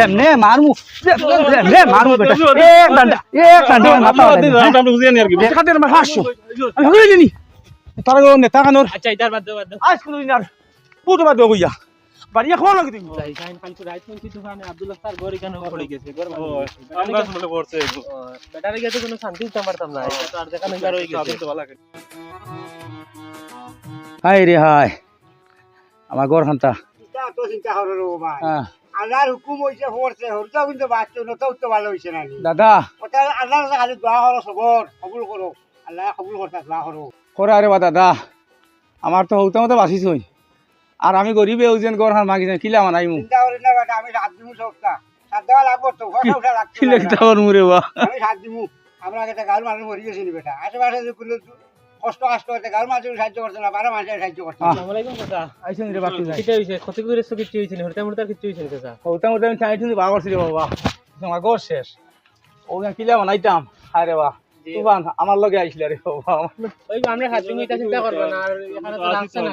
যেমনে মারমু। যেমনে মারমু বেটা। এক ডান্ডা এক ডান্ডা মাথা দেখা দে আমার হাসছো। আমি হয়ে জানি তারা নেতা কানোর আচ্ছা এটার বাদ দাও বাদ দাও আজ কোনদিন আর পুতো বাদ গইয়া বাড়ি এখন লাগে তুমি যাই যাই কালকে রাইত কোন কিছু আব্দুল্লাহ স্যার ঘরে কেন পড়ে গেছে? ঘর বেটারে গেছে কোনো শান্তি দিতে পারতাম না। আর দেখা নাই হয়ে গেছে। হাই রে হাই আমার গড় খান্তা চিন্তা তো চিন্তা ভাই। হ্যাঁ। আল্লাহর হুকুম হইছে হরছে হরজাও কিন্তু বাচ্চা নতাও তো ভালো হইছে না দাদা। ওটা আল্লাহর কাছে খালি দোয়া করো সবর কবুল করো। আল্লাহ কবুল করতে দোয়া করো। বা দাদা আমার তো হৌতা মতো বাঁচিস আর আমি গরিবে ওজন গড় হার মাগিছে কিলা মানাইমু চিন্তা করি না বেটা আমি সাত দিমু সবটা। সাত দেওয়া লাগবো তো ঘরে উঠা লাগতো কিলে। কিটা বা? আমি সাত দিমু। আমরা একটা গাঁর মানুষ মরি গেছি নি বেটা। আশেপাশে যে কোনো কষ্ট কষ্ট করতে গাঁর মানুষ সাহায্য করতে না বারো মানুষের সাহায্য করতে না। আসসালামু আলাইকুম চাচা। আইছেন রে বাকি যাই। কিটা হইছে? ক্ষতিগ্রস্ত তো কিছু হইছে না? হরতা কিছু হইছে না চাচা? আমি চাই কিন্তু বাবা করছি বাবা। আমার গড় শেষ। ও কিলা বানাইতাম হায় রে বা। তুফান আমার লগে আইছিল রে বাবা। ওই আমরা তুমি এটা চিন্তা করবে না আর এখানে তো লাগছে না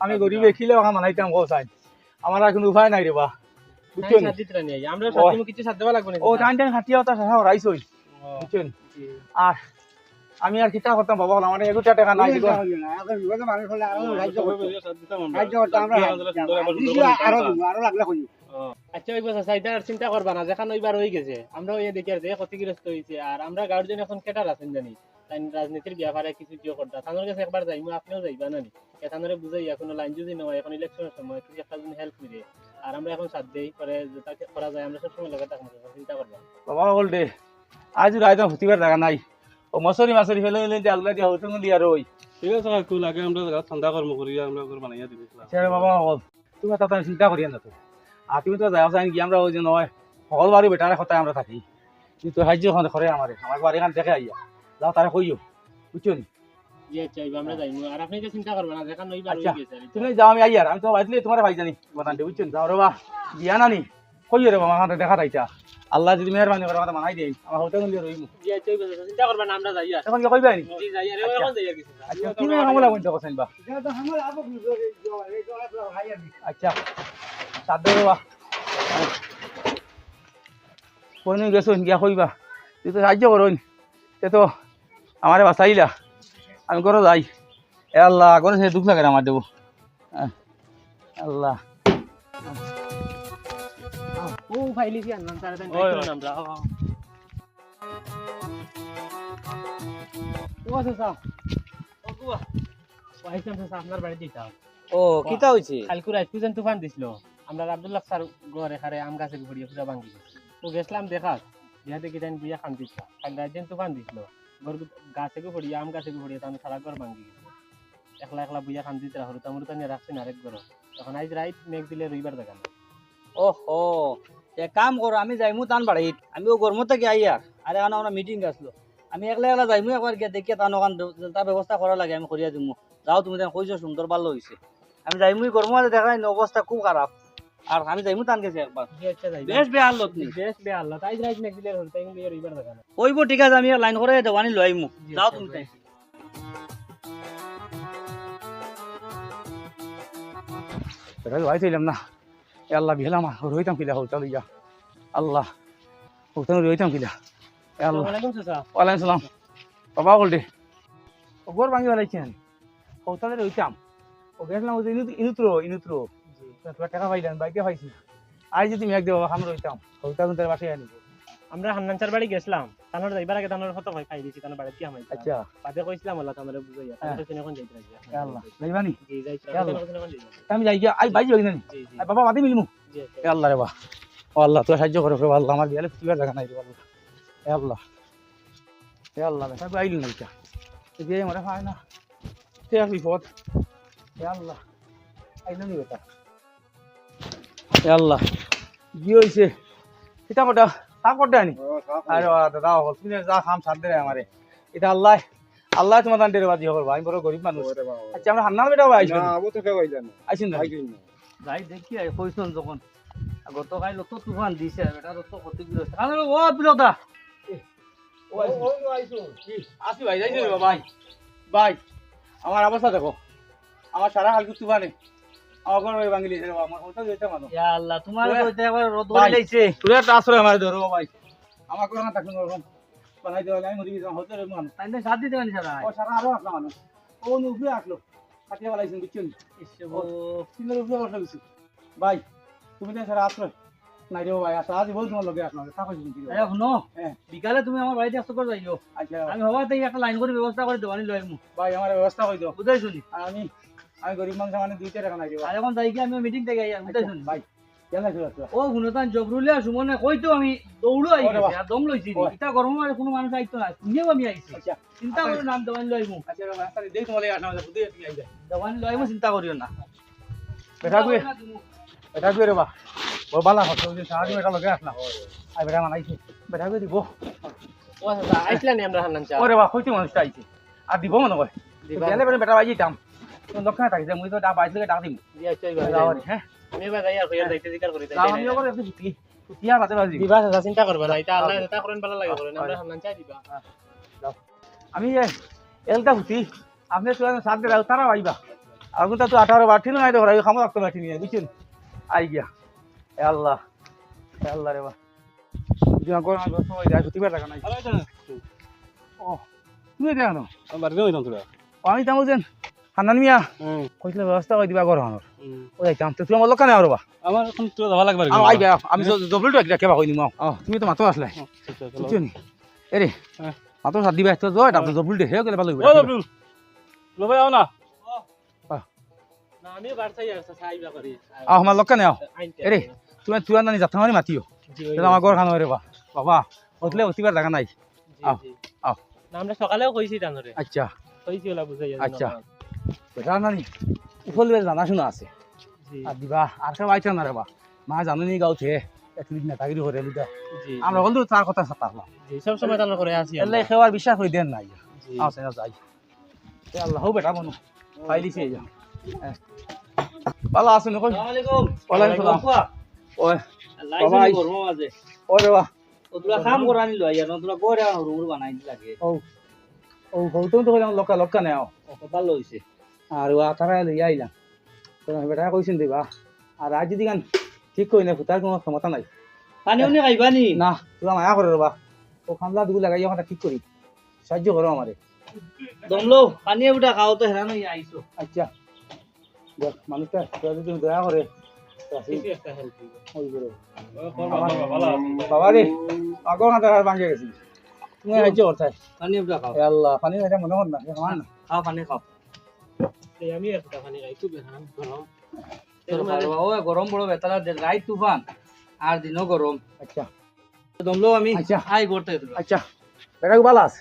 আমি গরিবে খিলে ওখানে বানাইতাম গো চাই আমার আর কোনো উপায় নাই রে বা। বুঝছেন আমরা কিছু দেওয়া লাগবে না ও টাইম টাইম খাটিয়া ওটা সাহা রাইস হই বুঝছেন আর আমি আর কিতা করতাম বাবা আমার এগুটা টাকা নাই দিগো চিন্তা করি না, এখন বিপদে মানুষ হলে আরও সাহায্য করতো। আমরা আরও আরও লাগলে কই আচ্ছা ওই বছর আর চিন্তা করবা না যেখানে ওইবার হয়ে গেছে আমরা ওই দেখি আর যে ক্ষতিগ্রস্ত হয়েছে আর আমরা গার্জেন এখন কেটার আছেন জানি? তাই রাজনীতির ব্যাপারে কিছু জিও করতে। থানোর কাছে একবার যাইমু আপনিও যাইবা না নি? থানোরে বুঝাই এখন লাইন যদি নয় এখন ইলেকশনের সময় কিছু একটা যদি হেল্প করে আর আমরা এখন সাথ দেই পরে যেটা করা যায় আমরা সবসময় লগে থাকব চিন্তা করবা বাবা বল দে আজ রাইতাম হতিবার জায়গা নাই। ও মশারি মাছারি ফেলে ফেলে দিয়ে আল্লাহ দিয়া হতে দিয়ে আর ওই ঠিক আছে কাকু লাগে আমরা জায়গা ঠান্ডা কর্ম করি আমরা ঘর বানাইয়া দিব। ছেড়ে বাবা বল তুমি তাতে আমি চিন্তা করিয়া না তো আর তুমি তো যাও চাই কি আমরা ওই যে নয় সকল বাড়ি বেটারে কথায় আমরা থাকি। কিন্তু সাহায্য ওখানে করে আমারে আমার বাড়ি এখান দেখে আইয়া। যাও তারে কইও বুঝছো নি? আপনি যে চিন্তা করবেন না যেখানে ওইবার আচ্ছা, হয়ে গেছে তুমি যাও আমি আইয়ার আমি তো বাইতলে তোমার ভাই জানি বাতান দে বুঝছো যাও রে বা দিয়া নানি কইও রে বাবা আমার দেখা তাইতা আল্লাহ যদি মেহরবানি করে আমার মানাই দেই আমার হতে গেলে রইমু। চিন্তা করবেন আমরা যাই এখন কি কইবা আচ্ছা তো তো আচ্ছা কোন গেছো গিয়া কইবা। তুই তো সাহায্য করুন সে তো আমারে বাঁচাইলা। আমি করো যাই। এ আল্লাহ করে সে দুঃখ লাগে আমার দেবো। আল্লাহ। ও ফাইলি কি আনলাম তারা তাই ওই, করলাম আমরা ও আচ্ছা ও কুয়া ও আইসাম স্যার আপনার বাড়ি দিতাম ও কিতা হইছে? কালকে রাত পুজান তুফান দিছিল। আমরা আব্দুল্লাহ স্যার ঘরে খারে আম গাছে ঘুরিয়ে পুরা ভাঙ্গি। গেছে ও গেছিলাম দেখাত। দিয়া দেখি তাই বিয়া খান দিচ্ছা কাল রাত দিন তুফান দিছিল। ঘর গাছে ঘুরিয়ে আম গাছে ঘুরিয়ে তার সারা ঘর ভাঙ্গি গেছে। একলা একলা বুয়া খান দিতে হরু তামরু তানে রাখছেন আরেক ঘর। এখন আজ রাইত মেঘ দিলে রবিবার দেখা না ওহো। এক কাম করো আমি যাইমু টান বাড়িত আমি ও গরমত থেকে আই আর আর এখন আমরা মিটিং আসলো আমি একলা একলা যাইমু একবার গিয়ে দেখিয়ে টান ওখান তার ব্যবস্থা করা লাগে আমি করিয়া দিমু যাও তুমি তাই কইছো সুন্দর ভালো হয়েছে আমি যাইমু গরম আছে দেখাই অবস্থা খুব খারাপ আর আমি যাইমু টান গেছি একবার বেশ বেয়া হালত নি বেশ বে আল্লাহ তাই রাইত মেঘ দিলে হরু তাই বিয়ে রবিবার দেখা ওইব ঠিক আছে আমি লাইন করে দেওয়ানি লৈ আইমু যাও তুমি তাই ভাই ছিলাম না। এ আল্লাহ বিহেলাম রইতাম কিলা হৌতা লইয়া আল্লাহ হৌতা রইতাম কিলা। এ আল্লাহ ওয়ালাইকুম সালাম। বাবা বলতে ও গোর ভাঙি বেলাইছেন হৌতালে রইতাম ও গেছিলাম ওই ইনুত্র ইনুত্র। টাকা পাইলেন বাইকে পাইছি। আজ যদি মেঘ দেবো আমি রইতাম হৌতা বাসায় আনিব। আমরা হান্নানচার বাড়ি গেছিলাম। তানোর যাইবার আগে তানোর ফটো খাই দিছি তানোর বাড়ি কি আমাই আচ্ছা। বাদে কইছিলাম আল্লাহ তানোরে বুঝাইয়া হ্যাঁ। তানোর কোন এখন যাইতে এ আল্লাহ যাইবানি জি যাইতে আমি যাই গিয়া আই বাইজি না? জি জি। বাবা মাতি মিলমু জি আল্লাহ রে বা ও আল্লাহ তুই সাহায্য করে রে আল্লাহ আমার বিয়ালে ফুটিবার জায়গা নাই রে আল্লাহ এ আল্লাহ। এ আল্লাহ বেটা আইলি না এটা বিয়ে মরে পায় না। তুই এক বিপদ এ আল্লাহ। আইলি নি বেটা? এ আল্লাহ। কি হইছে। কিতা কটা তা কটা আনি আরে দাদা হল যা খাম সাথ দে আমারে। এটা আল্লাহ আল্লাহ তোমার দান ডেরে বাজি হল ভাই বড় গরিব মানুষ। আচ্ছা আমরা হান্নার বেটা ভাই আইছেন আবো তো কেউ আইলা আইছেন না যাই দেখি আই কইছন যখন। গতকাল তো তুফান দিছে বেটা তো ক্ষতিগ্রস্ত। আরে ও বিলদা ও আইছো আসি ভাই যাইছে রে ভাই। ভাই আমার অবস্থা দেখো। আমার সারা হালকু তুফানে। ভাই ভাঙি লিছে রে আমার কথা যেতে মানো ইয়া আল্লাহ তোমার ওই, তো রোদ ভাই। লাইছে তুই একটা আশ্রয় আমার ধরো ভাই। আমার ঘর না থাকলে ওরকম বানাই দেওয়া আমি মরি গেছিলাম হতে রে মানুষ। তাই না সাথ দিতে পারি সারা। ও সারা আরও আসলাম মানুষ। ও উপরে আসলো। কাটিয়ে বেলাইছেন বুঝছেন? উপরে বসে গেছি। ভাই তুমি তো সারা আশ্রয়? নাই রে ভাই আসা আজ বল তোমার লগে আসলাম থাকো কিন্তু শুনো হ্যাঁ। বিকালে তুমি আমার বাড়িতে আসতে করে যাইও। আচ্ছা। আমি হওয়া থেকে একটা লাইন করে ব্যবস্থা করে দেওয়ানি লই মু ভাই আমার ব্যবস্থা করে দাও। বুঝাইছো নি? আমি আমি গরিব মানুষ মানে দুইটা টাকা নাই আর এখন যাই কি আমি মিটিং থেকে আই বুঝাইছো নি ভাই ও গুণতান জবরুলিয়া সুমনে কইতো আমি দৌড়ো আই আর দম লইছি ওই। এটা গরম আর কোনো মানুষ আইতো না শুনিও আমি আইছি। আচ্ছা। চিন্তা করে নাম দেওয়ানি লই মু আচ্ছা ভাই আচ্ছা দেই তোমার আসলাম বুদ্ধি তুমি আই যায় দেওয়ানি লই মু চিন্তা করিও না। বেটা গুয়ে বেটা গুয়ে রে বা ও বালা হতো যে সাহায্য বেটা লগে আসলাম। আই বেটা মানাইছে বেটা গুয়ে দিব। ও চাচা আইসলা নি আমরা হান্নান চা। ওরে বা কইতে মানুষটা আইছে। আর দিব মনে করে? গেলে বেটা বাজি দাম। লক্ষণ থাকিছে মুই তো ডাব আইছিলে ডাক দিম হ্যাঁ আমি বা যাই আর কইয়া যাইতে জিকার করি তাই আমিও করে একটু ছুটি ছুটিয়া বাজে বাজি দিবা চাচা চিন্তা করবা না এটা আল্লাহ এটা করেন ভালো লাগে করেন আমরা হান্নান চা দিবা। আমি যে এলটা ছুটি আপনি তো সাত দিন তারা আইবা আর কিন্তু তো আঠারো বার ঠিক নাই তো ঘরে খামো রাখতে পারছি নিয়ে বুঝছেন আই গিয়া। এ আল্লাহ এ আল্লাহ রে বা। ছুটি নাই। ও তুমি তোরা আমি তামু যেন। হান্নান মিয়া কইলে ব্যবস্থা করে দিবা ঘর হানোর। ও যাইতাম তো তুই আমার লোক কেন আর বা আমার এখন তোরা যাবা লাগবে আই গে আমি জবলটো একটা কেবা কই নিমু তুমি তো মাতো আসলে বুঝছ নি এরে হ্যাঁ। মাতো সাত দিবা তো জয় তারপর জবলটো হে গেলে ভালো ও হইবে রবিউল লবাই আও না না আমি বার চাই আর চাচা করি আও আমার লোক কেন আও এরে তুমি তুই নানি যাত্রা মানে মাতিও আমার ঘর খানো রে বা বাবা ওতলে অতিবার জায়গা নাই আও, আও। না আমরা সকালেও কইছি তানরে আচ্ছা কইছি ওলা বুঝাই আচ্ছা। বেটা নানি উফলবে জানা শোনা আছে। আর দিবা আর কেউ আইতে না রে বা মা জানুনি গাউছে একদিন নেতাগিরি করে লিদা আমরা বলতো তার কথা জি সব সময় তানরে করে আসি এলে বিশ্বাস করে দেন নাই। সে যাই আল্লাহ হো বেটা বনু পাইলি সে যা ভালো আছেন কই আসসালামু আলাইকুম। ওয়ালাইকুম সালাম ওই লাইছে বাবা, গরম আছে ও রে বা ও তুলা কাম করানি লই আর তুলা করে আর রুম বানাই লাগে ও ও গৌতম তো কইলাম লক্কা লক্কা নেও হইছে আর ও আতারা লই আইলাম। তো বেটা কইছেন দিবা আর আজ যদি গান ঠিক কই না ফুটার কোনো ক্ষমতা নাই। পানি উনি খাইবা নি না তোরা মায়া করে রবা ও খামলা দুগু লাগাই আমরা ঠিক করি। সাহায্য করো আমারে। দমলো পানি উঠা খাও তো হেরানো আইছো। আচ্ছা। দেখ মানুষটা তোরা যদি দয়া করে। ভালো বাবা রে আগর ভাঙে গেছি তুমি সাহায্য করতে পানি উঠা খাও। আল্লাহ পানি এটা মনে হন না আমার না। খাও পানি খাও। এই আমি একটা পানি খাই খুব গরম গরম বড় বেতালা রাই তুফান আর আমি। আই করতে আচ্ছা বেটা আছে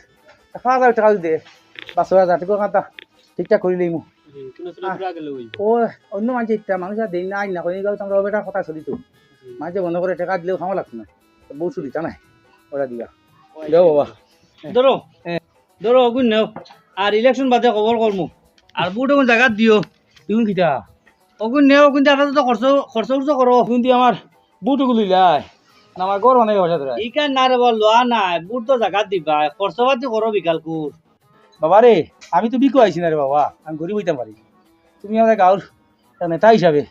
খাওয়া টাকা দে পাঁচ হাজার টাকা খাতা ঠিকঠাক করে লইমু ও অন্য মানুষ ইচ্ছা মানুষ আর দিন আইন না কথা চলিত মাঝে বন্ধ করে টাকা দিলেও খাওয়া লাগতো না বউ সুবিধা নাই। ওরা দিবা। দেও বাবা। ধরো ধরো অগুন নেও আর ইলেকশন বাদে খবর করমু আর বুট জায়গা দিও তুমি কিটা অগুন নেও কিন্তু এটা তো খরচ খরচ উর্চ করো কিন্তু আমার বুটুগুলো লাই না আমার অনেক বসে তোরা ইকান না রে বল লোয়া নাই বুট তো জায়গা দিবা খরচ পাতি করো বিকাল কুর বাবা রে আমি তো বিকো আইছি না রে বাবা আমি গরিব হইতাম পারি তুমি আমাদের গাঁর নেতা হিসাবে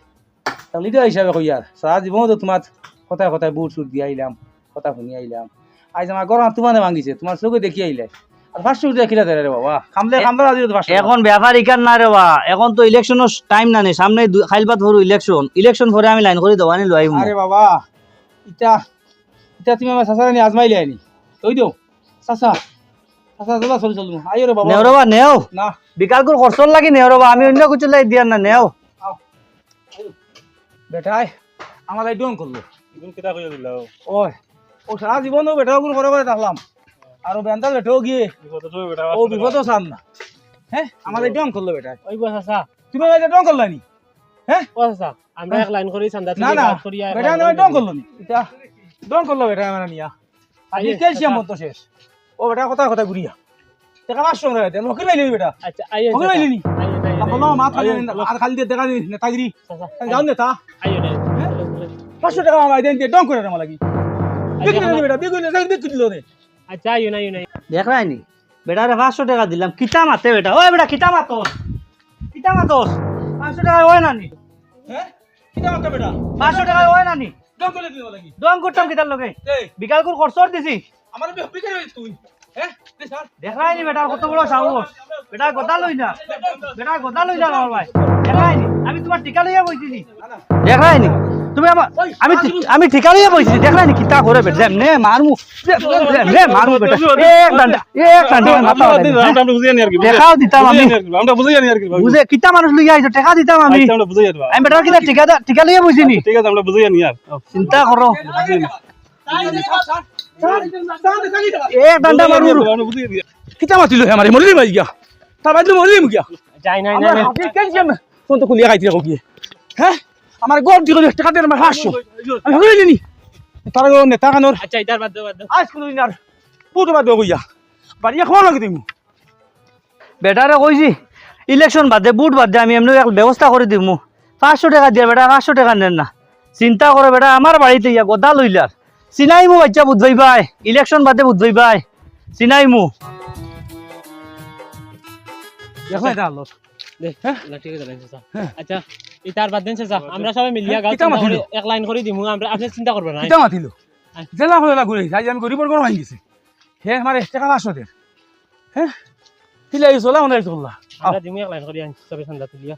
লিডার হিসাবে কই আর সারা জীবন তো তোমার কথায় কথায় বুট সুট দিয়ে আইলাম কথা শুনি আইলাম আজ আমার গরম তোমার ভাঙিছে তোমার চোখে দেখি আইলে এখন ব্যাপার না রে বা এখন তো ইলেকশনের টাইম না নেই সামনে খাইলবাদ ভরু ইলেকশন ইলেকশন ভরে আমি লাইন করে দেওয়ানি লই আরে বাবা ইটা ইটা তুমি আমার নি তই দিও। চলা চল চল। আইও রে বাবা। নেও না। বিকাল করে লাগি নেও আমি অন্য কিছু লাই দিয়ার না নেও। বেটাই আমার এই ডন করল এখন কিতা কইয়া দিলাও ওই ও সারা জীবনও বেটাও গুলো করে করে থাকলাম আর ও বেন্দাল গিয়ে বিপদ বেটা ও বিপদও চান না হ্যাঁ এই ডন করল বেটাই ওই বস আসা। তুমি এটা ডন করলা নি? ও আসা। আমরা এক লাইন করে চান্দা না না বেটা নয় ডন করল নি। এটা ডন করল বেটা আমার নিয়া। আজ ক্যালসিয়াম মতো শেষ। ও বেটা কথা কথা ঘুরিয়া। দেখা মাস সঙ্গে রে নকরি লাইলি বেটা। আচ্ছা আইও নকরি লাইলি নি। বলো মা খালি আর খালি দেখা নি নেতাগিরি গাও নেতা। আইও পাঁচশো টাকা আমার দেন ডন করে আমার লাগি। বিকুল বেটা বিকুল নি দিলো নে আচ্ছা আইও না আইও না দেখ রাইনি বেটারে পাঁচশো টাকা দিলাম কিতা মাতে বেটা? ওই বেটা কিতা মাতস কিতা মাতস পাঁচশো টাকা হয় না নি হ্যাঁ কিটা মাত্র বেটা? পাঁচশো টাকা হয় নানি। দম করে দিও লাগি? দম করতাম কিতার লগে। বিকাল করে খরচ দিছি আমার বিক্রি করে তুই। হ্যাঁ দে স্যার দেখাইনি বেটা কত বড় সাহস। বেটা গদা লই না বেটা গদা লই না আমার ভাই। দেখাইনি আমি তোমার টিকা লইয়া বইছিনি দেখাইনি তুমি আমার আমি আমি ঠিকা লইয়া বইছি দেখাইনি কিতা করে বেটা যেমনে মারমু। রে মারমু বেটা। এক ডান্ডা এক ডান্ডা মাথা আমরা বুঝিয়ে নি আর কি দেখাও দিতাম আমি। আমরা বুঝিয়ে নি আর কি বুঝে কিতা মানুষ লইয়া আইছো টাকা দিতাম আমি। আমরা বুঝিয়ে দেবো আমি বেটা কিতা টিকা দা- টিকা লইয়া বইছিনি ঠিক আছে আমরা বুঝিয়ে নি আর চিন্তা করো। নি এক ডান্ডা মারমু। কিটা মাতিল হে আমারে? মরলি ভাই গিয়া। তার বাইদলে মরলিম গিয়া। যাই নাই নাই। কেন ফোন তো খুলিয়া খাইতে রাখো গিয়ে। হ্যাঁ? আমার গড় দিকে টাকা দিয়ে আমার হাসছো। আমি নি তার নেতা কানোর আচ্ছা ইতার বাদ দাও বাদ দাও। আজ কোনো দিন আর পুটো বাদ দেবো গিয়া বাড়ি খাওয়া লাগে তুমি? বেটারে কইছি ইলেকশন বাদে বুট বাদে আমি এমনি এক ব্যবস্থা করে দিব পাঁচশো টাকা দিয়ে বেটা পাঁচশো টাকা নেন না। চিন্তা করে বেটা আমার বাড়িতে ইয়া গদা লইলার। চিনাই মু বাচ্চা বুঝবই পাই ইলেকশন বাদে বুঝবই পাই চিনাই মু দেখলাই লাইন চাচা আচ্ছা ইতার বাদ দেন চাচা আমরা সবাই মিলিয়া গাঁও চিন্তা মাতিলো? এক লাইন করে দিমু আমরা আপনি চিন্তা করবেন না। মাতিল। জেলা হয়ে ঘুরে আজ আমি গরিবর গরম হয়ে গেছে হে আমার টাকা পাঁচশো দের হ্যাঁ হিলাই চলা ওনাই চললা আমরা দিমু এক লাইন করে আনছি সবাই তুলিয়া।